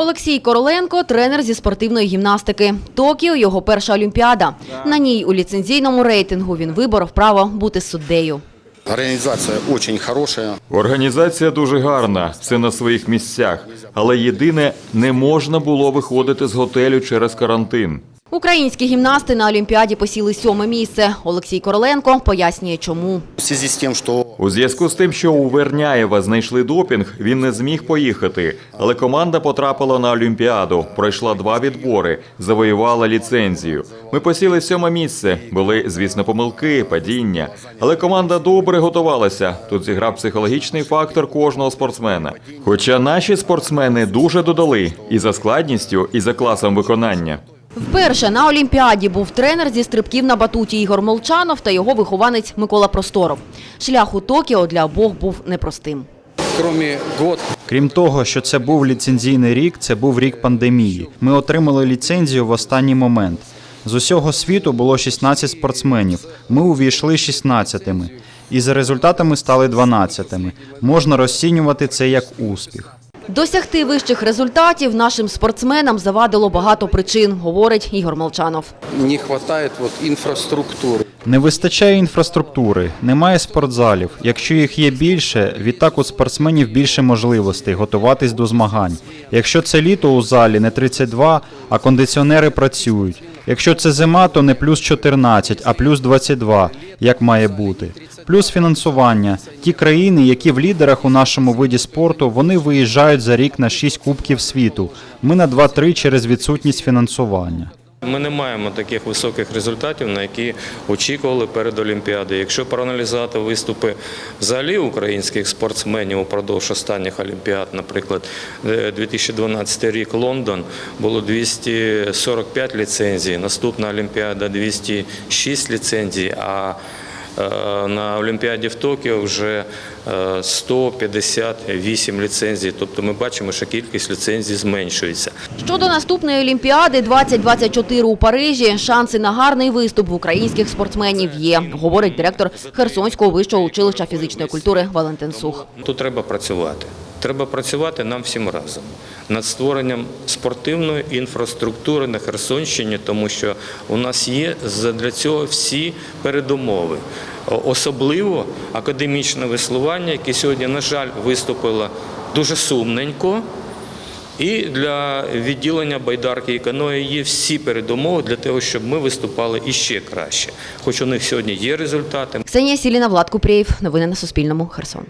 Олексій Короленко – тренер зі спортивної гімнастики. Токіо – його перша олімпіада. На ній у ліцензійному рейтингу він виборов право бути суддею. Організація очень хороша. Організація дуже гарна, все на своїх місцях. Але єдине, не можна було виходити з готелю через карантин. Українські гімнасти на Олімпіаді посіли сьоме місце. Олексій Короленко пояснює, чому. У зв'язку з тим, що у Верняєва знайшли допінг, він не зміг поїхати. Але команда потрапила на Олімпіаду, пройшла два відбори, завоювала ліцензію. Ми посіли сьоме місце. Були, звісно, помилки, падіння. Але команда добре готувалася. Тут зіграв психологічний фактор кожного спортсмена. Хоча наші спортсмени дуже додали і за складністю, і за класом виконання. Вперше на Олімпіаді був тренер зі стрибків на батуті Ігор Молчанов та його вихованець Микола Просторов. Шлях у Токіо для обох був непростим. Крім того, що це був ліцензійний рік, це був рік пандемії. Ми отримали ліцензію в останній момент. З усього світу було 16 спортсменів. Ми увійшли 16-ми. І за результатами стали 12-ми. Можна розцінювати це як успіх. Досягти вищих результатів нашим спортсменам завадило багато причин, говорить Ігор Молчанов. не хватает вот инфраструктуры. Не вистачає інфраструктури, немає спортзалів. Якщо їх є більше, відтак у спортсменів більше можливостей готуватись до змагань. Якщо це літо у залі не 32, а кондиціонери працюють. Якщо це зима, то не плюс 14, а плюс 22, як має бути. Плюс фінансування. Ті країни, які в лідерах у нашому виді спорту, вони виїжджають за рік на 6 кубків світу. Ми на 2-3 через відсутність фінансування. Ми не маємо таких високих результатів, на які очікували перед Олімпіадою. Якщо проаналізувати виступи взагалі українських спортсменів упродовж останніх Олімпіад, наприклад, е, 2012 рік Лондон було 245 ліцензій, наступна Олімпіада 206 ліцензій, а е, на Олімпіаді в Токіо вже е, 158 ліцензій. Тобто ми бачимо, що кількість ліцензій зменшується. Щодо наступної Олімпіади 2024 у Парижі, шанси на гарний виступ в українських спортсменів є, говорить директор Херсонського вищого училища фізичної культури Валентин Сух. Тут треба працювати. Треба працювати нам всім разом над створенням спортивної інфраструктури на Херсонщині, тому що у нас є для цього всі передумови. Особливо академічне веслування, яке сьогодні, на жаль, виступило дуже сумненько. І для відділення байдарки і каної є всі передумови для того, щоб ми виступали іще краще. Хоч у них сьогодні є результати. Ксенія Сіліна, Влад Купрієв. Новини на Суспільному. Херсон.